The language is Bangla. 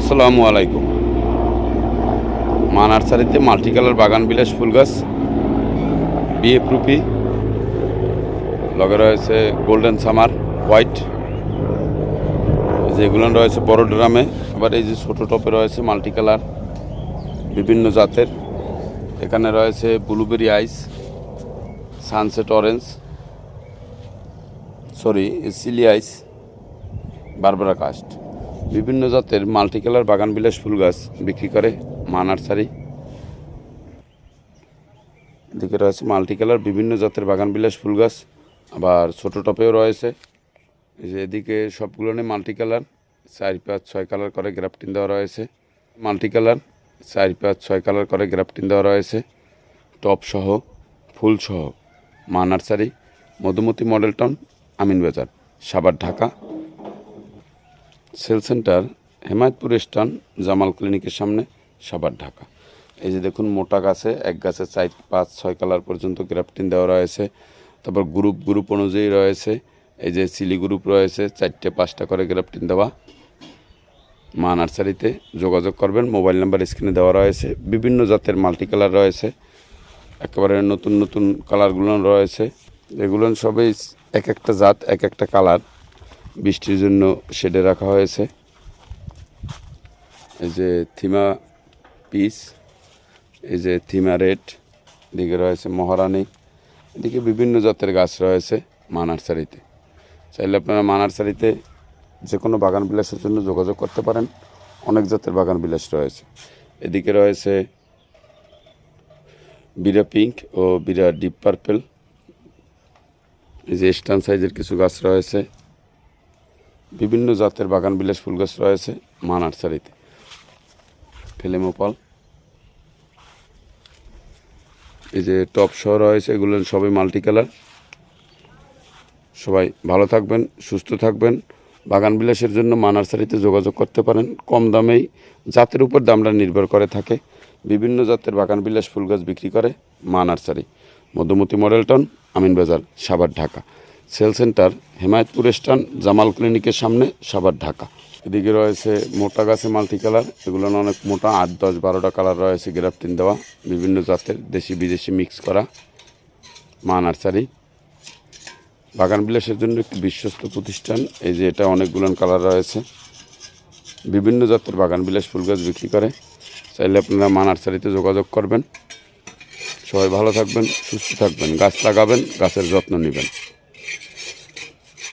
আসসালামু আলাইকুম। মা নার্সারিতে মাল্টি কালার বাগান বিলাস ফুল গাছ বিয়ে প্রুপি, লগে রয়েছে গোল্ডেন সামার, হোয়াইট, যেগুলো রয়েছে বড় ড্রামে, আবার এই যে ছোটো টপে রয়েছে মাল্টি কালার বিভিন্ন জাতের। এখানে রয়েছে blueberry ice, sunset orange, sorry, silly ice, Barbara Karst. বিভিন্ন জাতের মাল্টি কালার বাগান বিলাস ফুল গাছ বিক্রি করে মা নার্সারি। এদিকে রয়েছে মাল্টি কালার বিভিন্ন জাতের বাগান বিলাস ফুল গাছ, আবার ছোটো টপেও রয়েছে। এই যে এদিকে সবগুলো নিয়ে মাল্টি কালার চার পাঁচ ছয় কালার করে গ্রাফটিন দেওয়া রয়েছে। মাল্টি কালার চার পাঁচ ছয় কালার করে গ্রাফটিন দেওয়া রয়েছে। টপ সহ, ফুল সহ, মা nursery, Madhumati Model Town Amin Bazar Savar Dhaka. Sale centre Hemayetpur স্টান জামাল ক্লিনিকের সামনে সাবার ঢাকা। এই যে দেখুন, মোটা গাছে, এক গাছে চার, পাঁচ, ছয় কালার পর্যন্ত গ্রাফটিন দেওয়া রয়েছে। তারপর গ্রুপ গ্রুপ অনুযায়ী রয়েছে। এই যে সিলি গ্রুপ রয়েছে, চারটে, পাঁচটা করে গ্রাফটিন দেওয়া। মা নার্সারিতে যোগাযোগ করবেন, মোবাইল নাম্বার স্ক্রিনে দেওয়া রয়েছে। বিভিন্ন জাতের মাল্টি কালার রয়েছে। একেবারে নতুন নতুন কালারগুলো রয়েছে। এগুলো সবই এক একটা জাত, এক একটা কালার। বৃষ্টির জন্য শেডে রাখা হয়েছে। এই যে থিমা পিস, এই যে থিমা রেড, এদিকে রয়েছে মহারানী, এদিকে বিভিন্ন জাতের গাছ রয়েছে মা নার্সারিতে চাইলে আপনারা মা নার্সারিতে যে কোনো বাগান বিলাসের জন্য যোগাযোগ করতে পারেন, অনেক জাতের বাগান বিলাস রয়েছে। এদিকে রয়েছে বিরা পিঙ্ক ও বিরা ডিপ পার্পেল, এই যে স্টান সাইজের কিছু গাছ রয়েছে। বিভিন্ন জাতের বাগান বিলাস ফুল গাছ রয়েছে মা নার্সারিতে ফেলেমোপাল এই যে টপ শো রয়েছে, এগুলো সবই মাল্টি কালার সবাই ভালো থাকবেন, সুস্থ থাকবেন। বাগান বিলাসের জন্য মা নার্সারিতে যোগাযোগ করতে পারেন। কম দামেই জাতের উপর দামটা নির্ভর করে থাকে। বিভিন্ন জাতের বাগান বিলাস ফুল গাছ বিক্রি করে Maa nursery Madhumati model town, Aminbazar, Savar, Dhaka. Sale centre Hemayetpur stand Jamal ক্লিনিকের সামনে সাভার ঢাকা। এদিকে রয়েছে মোটা গাছে মাল্টি কালার এগুলো অনেক মোটা, আট, দশ, বারোটা কালার রয়েছে গ্রাফটিন দেওয়া, বিভিন্ন জাতের দেশি বিদেশি মিক্স করা, মা নার্সারি। বাগান বিলাসের জন্য একটি বিশ্বস্ত প্রতিষ্ঠান, এই যে এটা অনেকগুলো কালার রয়েছে। বিভিন্ন জাতের বাগান বিলাস ফুল গাছ বিক্রি করে। চাইলে আপনারা মা নার্সারিতে যোগাযোগ করবেন। সবাই ভালো থাকবেন, সুস্থ থাকবেন, গাছ লাগাবেন, গাছের যত্ন নেবেন।